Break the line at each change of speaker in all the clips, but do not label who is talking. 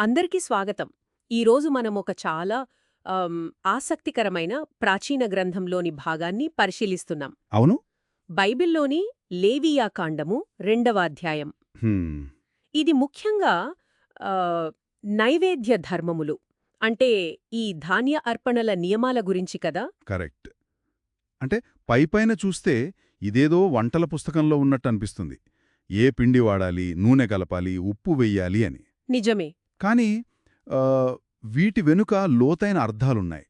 అందరికీ స్వాగతం. ఈరోజు మనం ఒక చాలా ఆసక్తికరమైన ప్రాచీన గ్రంథంలోని భాగాన్ని పరిశీలిస్తున్నాం.
అవును?
బైబిల్లోని లేవియా కాండము రెండవ అధ్యాయం. ఇది ముఖ్యంగా నైవేద్య ధర్మములు. అంటే ఈ ధాన్య అర్పణల నియమాల గురించి కదా?
కరెక్ట్. అంటే పైపైన చూస్తే ఇదేదో వంటల పుస్తకంలో ఉన్నట్టు అనిపిస్తుంది. ఏ పిండి వాడాలి నూనె కలపాలి ఉప్పు వెయ్యాలి అని.
నిజమే.
కానీ వీటి వెనుక లోతైన అర్థాలున్నాయి.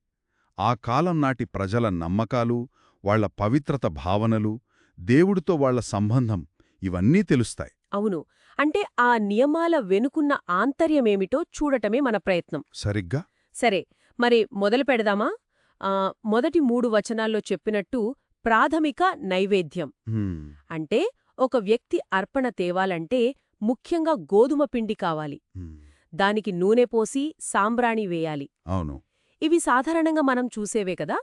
ఆ కాలం నాటి ప్రజల నమ్మకాలు వాళ్ళ పవిత్రత భావనలు దేవుడితో వాళ్ళ సంబంధం ఇవన్నీ తెలుస్తాయి.
అవును. అంటే ఆ నియమాల వెనుకున్న ఆంతర్యమేమిటో చూడటమే మన ప్రయత్నం.
సరిగ్గా?
సరే మరి మొదలు పెడదామా? మొదటి మూడు వచనాల్లో చెప్పినట్టు ప్రాథమిక నైవేద్యం. అంటే ఒక వ్యక్తి అర్పణ తేవాలంటే ముఖ్యంగా గోధుమ పిండి కావాలి. దానికి నూనె పోసి సాంబ్రాణి వేయాలి.
అవును.
ఇవి సాధారణంగా మనం చూసేవే కదా?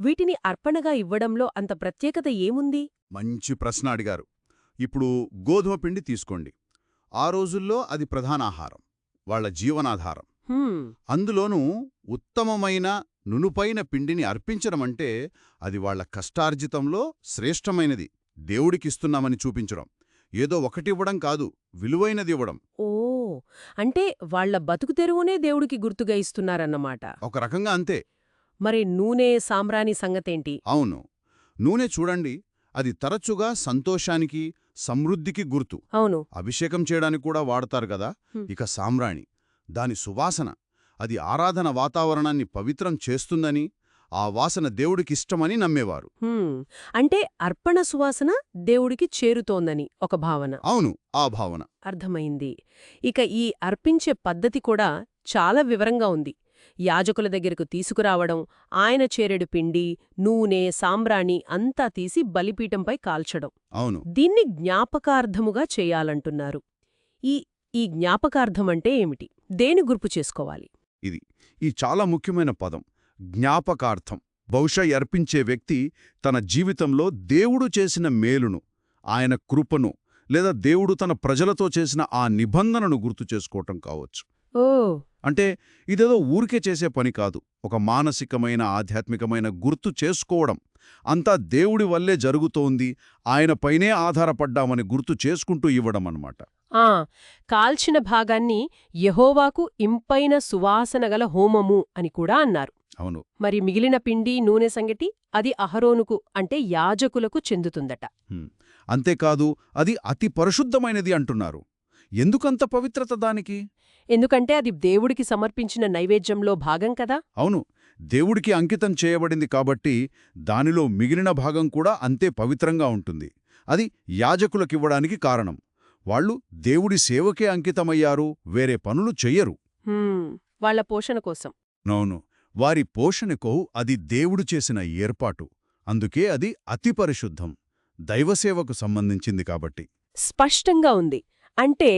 వీటిని అర్పణగా ఇవ్వడంలో అంత ప్రత్యేకత ఏముంది?
మంచి ప్రశ్న అడిగారు. ఇప్పుడు గోధుమ పిండి తీసుకోండి. ఆ రోజుల్లో అది ప్రధాన ఆహారం వాళ్ళ జీవనాధారం. అందులోనూ ఉత్తమమైన నునుపైన పిండిని అర్పించడమంటే అది వాళ్ళ కష్టార్జితంలో శ్రేష్టమైనది. దేవుడికిస్తున్నామని చూపించడం. ఏదో ఒకటివ్వడం కాదు విలువైనది ఇవ్వడం.
ఓ. అంటే వాళ్ళ బతుకు తెరువునే దేవుడికి గుర్తుగా ఇస్తున్నారన్నమాట.
ఒక రకంగా అంతే.
మరి నూనె సాంబ్రాణి సంగతేంటి?
అవును. నూనె చూడండి అది తరచుగా సంతోషానికి సమృద్ధికి గుర్తు.
అవును.
అభిషేకం చేయడానికి కూడా వాడతారు కదా. ఇక సాంబ్రాణి. దాని సువాసన అది ఆరాధన వాతావరణాన్ని పవిత్రం చేస్తుందని ఆ వాసన దేవుడికిష్టమని నమ్మేవారు.
అంటే అర్పణ సువాసన దేవుడికి చేరుతోందని ఒక భావన.
అవును ఆ భావన.
అర్థమైంది. ఇక ఈ అర్పించే పద్ధతి కూడా చాలా వివరంగా ఉంది. యాజకుల దగ్గరకు తీసుకురావడం ఆయన చేరెడు పిండి నూనె సాంబ్రాణి అంతా తీసి బలిపీఠంపై కాల్చడం.
అవును.
దీన్ని జ్ఞాపకార్థముగా చేయాలంటున్నారు. ఈ ఈ జ్ఞాపకార్థం అంటే ఏమిటి? దేని గుర్పు చేసుకోవాలి?
ఈ చాలా ముఖ్యమైన పదం. జ్ఞాపకార్థం బహుశా అర్పించే వ్యక్తి తన జీవితంలో దేవుడు చేసిన మేలును ఆయన కృపను లేదా దేవుడు తన ప్రజలతో చేసిన ఆ నిబంధనను గుర్తు చేసుకోవటం కావచ్చు.
ఓ!
అంటే ఇదేదో ఊరికే చేసే పని కాదు. ఒక మానసికమైన ఆధ్యాత్మికమైన గుర్తు చేసుకోవడం. అంతా దేవుడి వల్లే జరుగుతోంది. ఆయనపైనే ఆధారపడ్డామని గుర్తు చేసుకుంటూ ఇవ్వడం అన్నమాట.
ఆ! కాల్చిన భాగాన్ని యహోవాకు ఇంపైన సువాసనగల హోమము అని కూడా అన్నారు.
అవును.
మరి మిగిలిన పిండి నూనె సంగటి అది అహరోనుకు అంటే యాజకులకు చెందుతుందట.
అంతేకాదు అది అతి పరిశుద్ధమైనది అంటున్నారు. ఎందుకంత పవిత్రత దానికి?
ఎందుకంటే అది దేవుడికి సమర్పించిన నైవేద్యంలో భాగం కదా?
అవును. దేవుడికి అంకితం చేయబడింది కాబట్టి దానిలో మిగిలిన భాగం కూడా అంతే పవిత్రంగా ఉంటుంది. అది యాజకులకివ్వడానికి కారణం. వాళ్ళు దేవుడి సేవకే అంకితమయ్యారు వేరే పనులు చెయ్యరు.
వాళ్ళ పోషణ కోసం.
నౌను వారి పోషణకు అది దేవుడు చేసిన ఏర్పాటు. అందుకే అది అతి పరిశుద్ధం. దైవసేవకు సంబంధించింది కాబట్టి.
స్పష్టంగా ఉంది. అంటే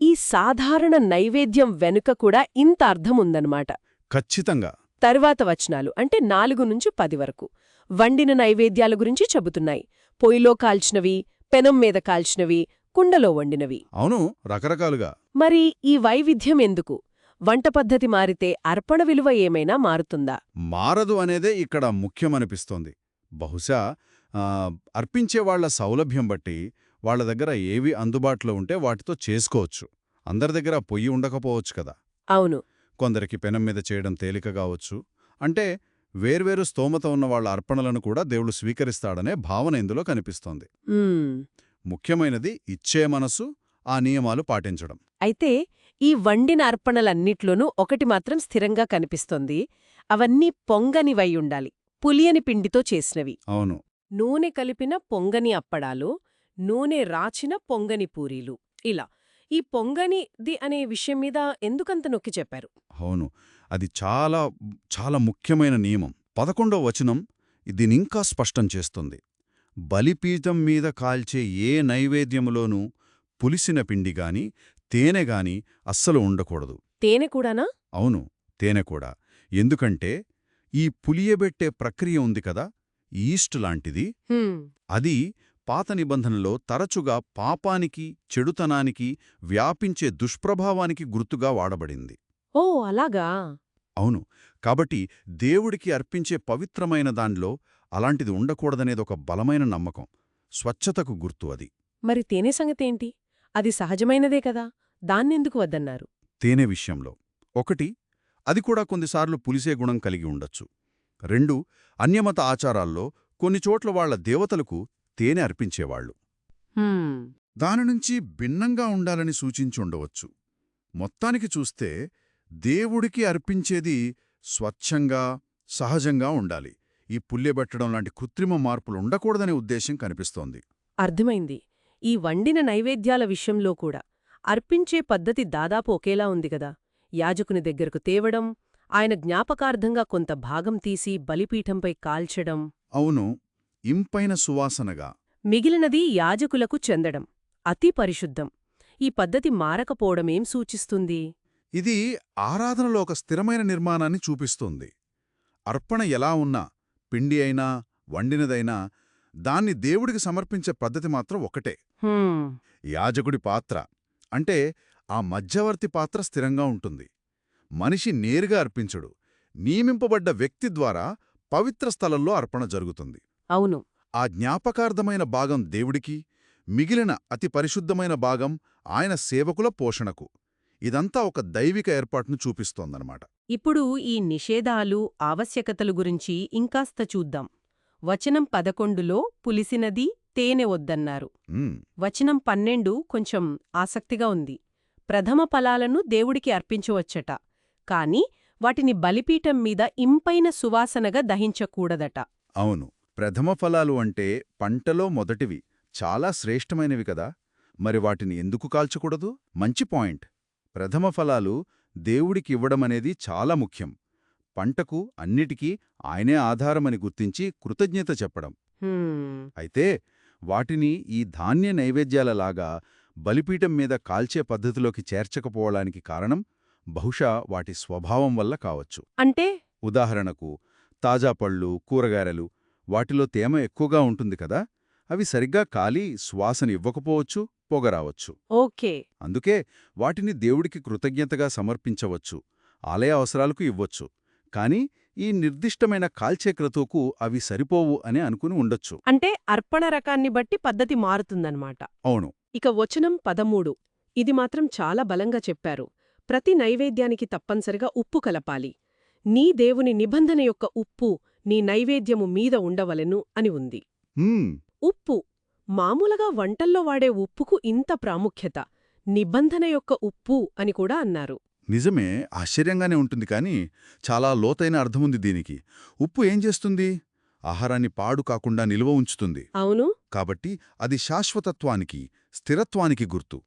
ఈ సాధారణ నైవేద్యం వెనుక కూడా ఇంత అర్థముందన్నమాట
ఖచ్చితంగా.
తరువాత వచనాలు అంటే నాలుగు నుంచి పది వరకు. వండిన నైవేద్యాల గురించి చెబుతున్నాయి. పొయ్యిలో కాల్చినవి పెనం మీద కాల్చినవి కుండలో వండినవి.
అవును రకరకాలుగా.
మరి ఈ వైవిధ్యం ఎందుకు? వంట పద్ధతి మారితే అర్పణ విలువ ఏమైనా మారుతుందా?
మారదు అనేదే ఇక్కడ ముఖ్యమనిపిస్తోంది. బహుశా అర్పించే వాళ్ళ సౌలభ్యం బట్టి వాళ్ళ దగ్గర ఏవి అందుబాటులో ఉంటే వాటితో చేసుకోవచ్చు. అందరి దగ్గర పొయ్యి ఉండకపోవచ్చు కదా.
అవును.
కొందరికి పెనం మీద చేయడం తేలిక కావచ్చు. అంటే వేర్వేరు స్తోమత ఉన్న వాళ్ళ అర్పణలను కూడా దేవుడు స్వీకరిస్తాడనే భావన ఇందులో కనిపిస్తోంది. ముఖ్యమైనది ఇచ్చే మనసు ఆ నియమాలు పాటించడం.
అయితే ఈ వండిన అర్పణలన్నిట్లోనూ ఒకటి మాత్రం స్థిరంగా కనిపిస్తోంది. అవన్నీ పొంగనివై ఉండాలి. పులియని పిండితో చేసినవి.
అవును.
నూనె కలిపిన పొంగని అప్పడాలు నూనె రాచిన పొంగని పూరీలు. ఇలా. ఈ పొంగనిది అనే విషయం మీద ఎందుకంత నొక్కి చెప్పారు?
అవును. అది చాలా చాలా ముఖ్యమైన నియమం. పదకొండవ వచనం దీనింకా స్పష్టం చేస్తుంది. బలిపీఠం మీద కాల్చే ఏ నైవేద్యములోనూ పులిసిన పిండిగాని తేనెగాని అస్సలు ఉండకూడదు.
తేనె కూడానా?
అవును తేనె కూడా. ఎందుకంటే ఈ పులియబెట్టే ప్రక్రియ ఉంది కదా ఈస్ట్ లాంటిది. అది పాత నిబంధనలో తరచుగా పాపానికి చెడుతనానికి వ్యాపించే దుష్ప్రభావానికి గుర్తుగా వాడబడింది.
ఓ అలాగా?
అవును కాబట్టి దేవుడికి అర్పించే పవిత్రమైన దానిలో అలాంటిది ఉండకూడదనేదొక బలమైన నమ్మకం. స్వచ్ఛతకు గుర్తు అది.
మరి తేనె సంగతేంటి? అది సహజమైనదే కదా? దాన్నెందుకు వద్దన్నారు?
తేనె విషయంలో. ఒకటి అది కూడా కొన్నిసార్లు పులిసే గుణం కలిగి ఉండొచ్చు. రెండు అన్యమత ఆచారాల్లో కొన్ని చోట్ల వాళ్ళ దేవతలకు తేనె అర్పించేవాళ్ళు
హ్మ్,
దాని నుంచి భిన్నంగా ఉండాలని సూచించుండవచ్చు మొత్తానికి చూస్తే దేవుడికి అర్పించేది స్వచ్ఛంగా సహజంగా ఉండాలి. ఈ పుల్లెబెట్టడం లాంటి కృత్రిమ మార్పులు ఉండకూడదనే ఉద్దేశం కనిపిస్తోంది.
అర్థమైంది. ఈ వండిన నైవేద్యాల విషయంలో కూడా అర్పించే పద్ధతి దాదాపు ఒకేలా ఉంది గదా. యాజకుని దగ్గరకు తేవడం ఆయన జ్ఞాపకార్థంగా కొంత భాగం తీసి బలిపీఠంపై కాల్చడం.
అవును ఇంపైన సువాసనగా.
మిగిలినది యాజకులకు చెందడం అతి పరిశుద్ధం. ఈ పద్ధతి మారకపోవడమేం సూచిస్తుంది?
ఇది ఆరాధనలో ఒక స్థిరమైన నిర్మాణాన్ని చూపిస్తుంది. అర్పణ ఎలా ఉన్నా పిండి అయినా వండినదైనా దాన్ని దేవుడికి సమర్పించే పద్ధతి మాత్రం ఒకటే. యాజకుడి పాత్ర. అంటే ఆ మధ్యవర్తి పాత్ర స్థిరంగా ఉంటుంది. మనిషి నేరుగా అర్పించడు. నియమింపబడ్డ వ్యక్తి ద్వారా పవిత్ర స్థలంలో అర్పణ జరుగుతుంది.
అవును.
ఆ జ్ఞాపకార్థమైన భాగం దేవుడికి మిగిలిన అతి పరిశుద్ధమైన భాగం ఆయన సేవకుల పోషణకు. ఇదంతా ఒక దైవిక ఏర్పాటును చూపిస్తోందన్నమాట.
ఇప్పుడు ఈ నిషేధాలు ఆవశ్యకతలు గురించి ఇంకాస్త చూద్దాం. వచనం పదకొండులో పులిసినది తేనె వద్దన్నారు. వచనం పన్నెండు కొంచెం ఆసక్తిగా ఉంది. ప్రథమ ఫలాలను దేవుడికి అర్పించవచ్చట. కాని వాటిని బలిపీఠం మీద ఇంపైన సువాసనగా దహించకూడదట.
అవును. ప్రథమ ఫలాలు అంటే పంటలో మొదటివి చాలా శ్రేష్టమైనవి కదా. మరి వాటిని ఎందుకు కాల్చకూడదు? మంచి పాయింట్. ప్రథమ ఫలాలు దేవుడికి ఇవ్వడమనేది చాలా ముఖ్యం. పంటకు అన్నిటికీ ఆయనే ఆధారమని గుర్తించి కృతజ్ఞత చెప్పడం. అయితే వాటిని ఈ ధాన్య నైవేద్యాలలాగా బలిపీఠం మీద కాల్చే పద్ధతిలోకి చేర్చకపోవడానికి కారణం బహుశా వాటి స్వభావం వల్ల కావచ్చు.
అంటే?
ఉదాహరణకు తాజా పళ్ళు కూరగాయలు వాటిలో తేమ ఎక్కువగా ఉంటుంది కదా అవి సరిగ్గా కాలి శ్వాసని ఇవ్వకపోవచ్చు పొగరావచ్చు.
ఓకే.
అందుకే వాటిని దేవుడికి కృతజ్ఞతగా సమర్పించవచ్చు ఆలయ అవసరాలకు ఇవ్వొచ్చు. కాని ఈ నిర్దిష్టమైన కాల్చే క్రతువుకు అవి సరిపోవు అని అనుకుని ఉండొచ్చు.
అంటే అర్పణ రకాన్ని బట్టి పద్ధతి మారుతుందన్నమాట.
అవును.
ఇక వచనం పదమూడు. ఇది మాత్రం చాలా బలంగా చెప్పారు. ప్రతి నైవేద్యానికి తప్పనిసరిగా ఉప్పు కలపాలి. నీ దేవుని నిబంధన యొక్క ఉప్పు నీ నైవేద్యము మీద ఉండవలెను అని ఉంది. ఉప్పు. మామూలుగా వంటల్లో వాడే ఉప్పుకు ఇంత ప్రాముఖ్యత. నిబంధన యొక్క ఉప్పు అని కూడా అన్నారు.
నిజమే ఆశ్చర్యంగానే ఉంటుంది కాని చాలా లోతైన అర్థముంది దీనికి. ఉప్పు ఏం చేస్తుంది? ఆహారాన్ని పాడు కాకుండా నిల్వ ఉంచుతుంది.
అవును.
కాబట్టి అది శాశ్వతత్వానికి స్థిరత్వానికి గుర్తు.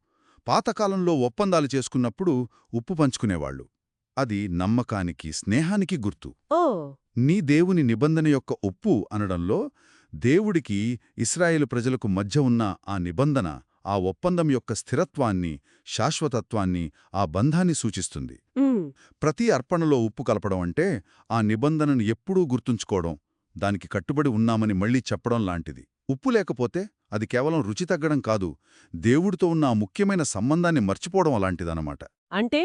పాతకాలంలో ఒప్పందాలు చేసుకున్నప్పుడు ఉప్పు పంచుకునేవాళ్ళు అది నమ్మకానికి స్నేహానికి గుర్తు. నీ దేవుని నిబంధన యొక్క ఉప్పు అనడంలో దేవుడికి ఇస్రాయేలు ప్రజలకు మధ్య ఉన్న ఆ నిబంధన ఆ ఒప్పందం యొక్క స్థిరత్వాన్ని శాశ్వతత్వాన్ని ఆ బంధాన్ని సూచిస్తుంది. ప్రతి అర్పణలో ఉప్పు కలపడం అంటే ఆ నిబంధనను ఎప్పుడూ గుర్తుంచుకోవడం దానికి కట్టుబడి ఉన్నామని మళ్ళీ చెప్పడం లాంటిది. ఉప్పు లేకపోతే అది కేవలం రుచి తగ్గడం కాదు దేవుడితో ఉన్న ఆ ముఖ్యమైన సంబంధాన్ని మర్చిపోవడం అలాంటిదన్నమాట.
అంటే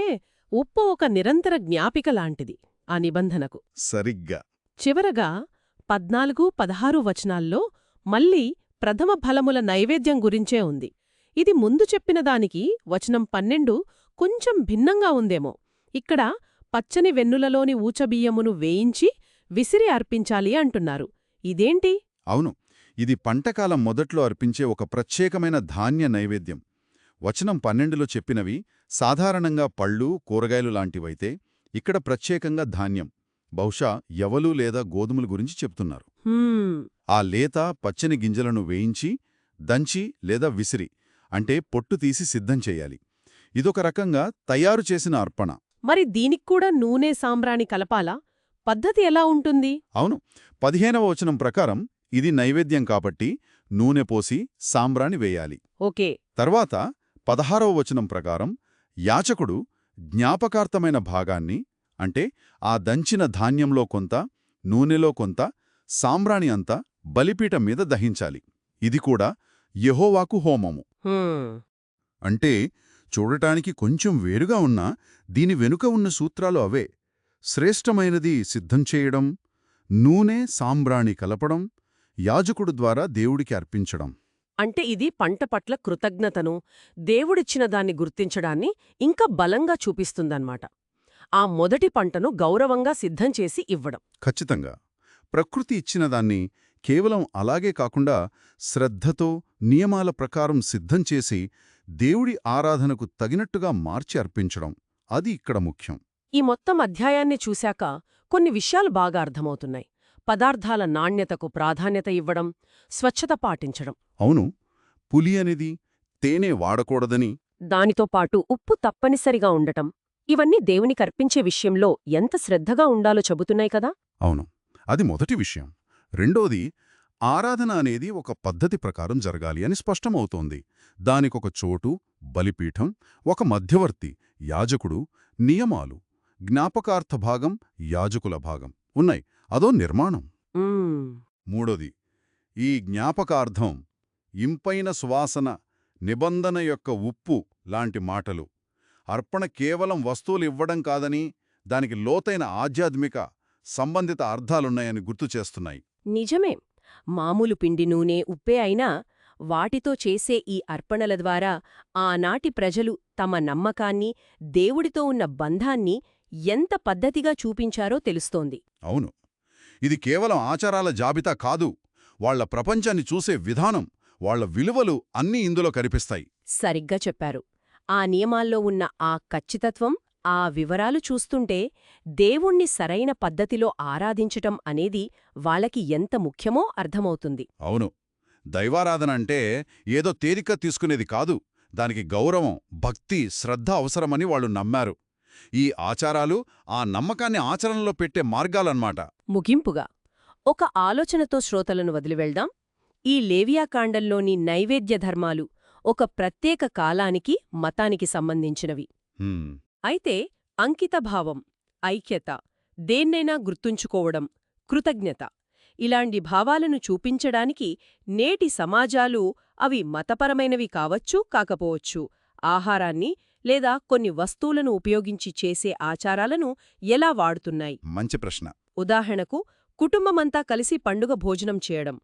ఉప్పు ఒక నిరంతర జ్ఞాపిక లాంటిది ఆ నిబంధనకు.
సరిగ్గా.
చివరగా పద్నాలుగు పదహారు వచనాల్లో మళ్ళీ ప్రథమ ఫలముల నైవేద్యం గురించే ఉంది. ఇది ముందు చెప్పిన దానికి వచనం పన్నెండు కొంచెం భిన్నంగా ఉందేమో. ఇక్కడ పచ్చని వెన్నులలోని ఊచబియ్యమును వేయించి విసిరి అర్పించాలి అంటున్నారు. ఇదేంటి?
అవును ఇది పంటకాలం మొదట్లో అర్పించే ఒక ప్రత్యేకమైన ధాన్య నైవేద్యం. వచనం పన్నెండులో చెప్పినవి సాధారణంగా పళ్ళు కూరగాయలు లాంటివైతే ఇక్కడ ప్రత్యేకంగా ధాన్యం. బహుశా యవలు లేదా గోధుమల గురించి చెప్తున్నారు. ఆ లేత పచ్చని గింజలను వేయించి దంచి లేదా విసిరి అంటే పొట్టు తీసి సిద్ధం చెయ్యాలి ఇదొక రకంగా తయారు చేసిన అర్పణ.
మరి దీనిక్కూడా నూనె సాంబ్రాణి కలపాలా? పద్ధతి ఎలా ఉంటుంది?
అవును. పదిహేనవ వచనం ప్రకారం ఇది నైవేద్యం కాబట్టి నూనె పోసి సాంబ్రాణి వేయాలి.
ఓకే.
తర్వాత పదహారవ వచనం ప్రకారం యాచకుడు జ్ఞాపకార్థమైన భాగాన్ని అంటే ఆ దంచిన ధాన్యంలో కొంత నూనెలో కొంత సాంబ్రాణి అంతా బలిపీఠం మీద దహించాలి. ఇది కూడా యెహోవాకు హోమము.
హ్మ్,
అంటే చూడటానికి కొంచెం వేరుగా ఉన్నా దీని వెనుక ఉన్న సూత్రాలు అవే. శ్రేష్టమైనది సిద్ధం చేయడం నూనె సాంబ్రాణి కలపడం యాజకుడు ద్వారా దేవుడికి అర్పించడం.
అంటే ఇది పంట పట్ల కృతజ్ఞతను దేవుడిచ్చిన దాన్ని గుర్తించడాన్ని ఇంకా బలంగా చూపిస్తుందన్నమాట. ఆ మొదటి పంటను గౌరవంగా సిద్ధం చేసి ఇవ్వడం.
ఖచ్చితంగా. ప్రకృతి ఇచ్చిన దాన్ని కేవలం అలాగే కాకుండా శ్రద్ధతో నియమాల ప్రకారం సిద్ధం చేసి దేవుడి ఆరాధనకు తగినట్టుగా మార్చి అర్పించడం. అది ఇక్కడ ముఖ్యం.
ఈ మొత్తం అధ్యాయాన్ని చూశాక కొన్ని విషయాలు బాగా అర్థమవుతున్నాయి. పదార్థాల నాణ్యతకు ప్రాధాన్యత ఇవ్వడం స్వచ్ఛత పాటించడం.
అవును. పులి అనేది తేనె వాడకూడదని.
దానితో పాటు ఉప్పు తప్పనిసరిగా ఉండటం. ఇవన్నీ దేవుని కర్పించే విషయంలో ఎంత శ్రద్ధగా ఉండాలో చెబుతున్నాయి కదా?
అవును. అది మొదటి విషయం. రెండోది ఆరాధన అనేది ఒక పద్ధతి ప్రకారం జరగాలి అని స్పష్టమవుతోంది. దానికొక చోటు బలిపీఠం ఒక మధ్యవర్తి యాజకుడు నియమాలు జ్ఞాపకార్థ భాగం యాజకుల భాగం ఉన్నాయి. అదో నిర్మాణం. మూడోది ఈ జ్ఞాపకార్థం ఇంపైన సువాసన నిబంధన యొక్క ఉప్పు లాంటి మాటలు. అర్పణ కేవలం వస్తువులు ఇవ్వడం కాదని దానికి లోతైన ఆధ్యాత్మిక సంబంధిత అర్థాలున్నాయని గుర్తు చేస్తున్నాయి.
నిజమే. మామూలు పిండి నూనె ఉప్పే అయినా వాటితో చేసే ఈ అర్పణల ద్వారా ఆనాటి ప్రజలు తమ నమ్మకాన్ని దేవుడితో ఉన్న బంధాన్ని ఎంత పద్ధతిగా చూపించారో తెలుస్తోంది.
అవును. ఇది కేవలం ఆచారాల జాబితా కాదు వాళ్ళ ప్రపంచాన్ని చూసే విధానం వాళ్ళ విలువలు అన్నీ ఇందులో కనిపిస్తాయి.
సరిగ్గా చెప్పారు. ఆ నియమాల్లో ఉన్న ఆ ఖచ్చితత్వం ఆ వివరాలు చూస్తుంటే దేవుణ్ణి సరైన పద్ధతిలో ఆరాధించటం అనేది వాళ్ళకి ఎంత ముఖ్యమో అర్థమవుతుంది.
అవును. దైవారాధన అంటే ఏదో తేలిక తీసుకునేది కాదు. దానికి గౌరవం భక్తి శ్రద్ధ అవసరమని వాళ్ళు నమ్మారు. ఈ ఆచారాలు ఆ నమ్మకాన్ని ఆచరణలో పెట్టే మార్గాలన్నమాట.
ముగింపుగా ఒక ఆలోచనతో శ్రోతలను వదిలివెళ్దాం. ఈ లేవియాకాండంలోని నైవేద్య ధర్మాలు ఒక ప్రత్యేక కాలానికి మతానికి సంబంధించినవి. అయితే అంకితభావం ఐక్యత దేన్నైనా గుర్తుంచుకోవడం కృతజ్ఞత ఇలాంటి భావాలను చూపించడానికి నేటి సమాజాలు అవి మతపరమైనవి కావచ్చు కాకపోవచ్చు. ఆహారాన్ని లేదా కొన్ని వస్తువులను ఉపయోగించి చేసే ఆచారాలను ఎలా వాడుతున్నాయి?
మంచి ప్రశ్న.
ఉదాహరణకు కుటుంబమంతా కలిసి పండుగ భోజనం చేయడం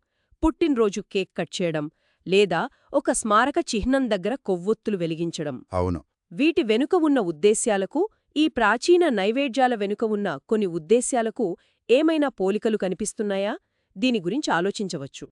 పుట్టినరోజు కేక్ కట్ చేయడం లేదా ఒక స్మారక చిహ్నం దగ్గర కొవ్వొత్తులు వెలిగించడం.
అవును.
వీటి వెనుక ఉన్న ఉద్దేశ్యాలకు ఈ ప్రాచీన నైవేద్యాల వెనుక ఉన్న కొన్ని ఉద్దేశ్యాలకు ఏమైనా పోలికలు కనిపిస్తున్నాయా? దీని గురించి ఆలోచించవచ్చు.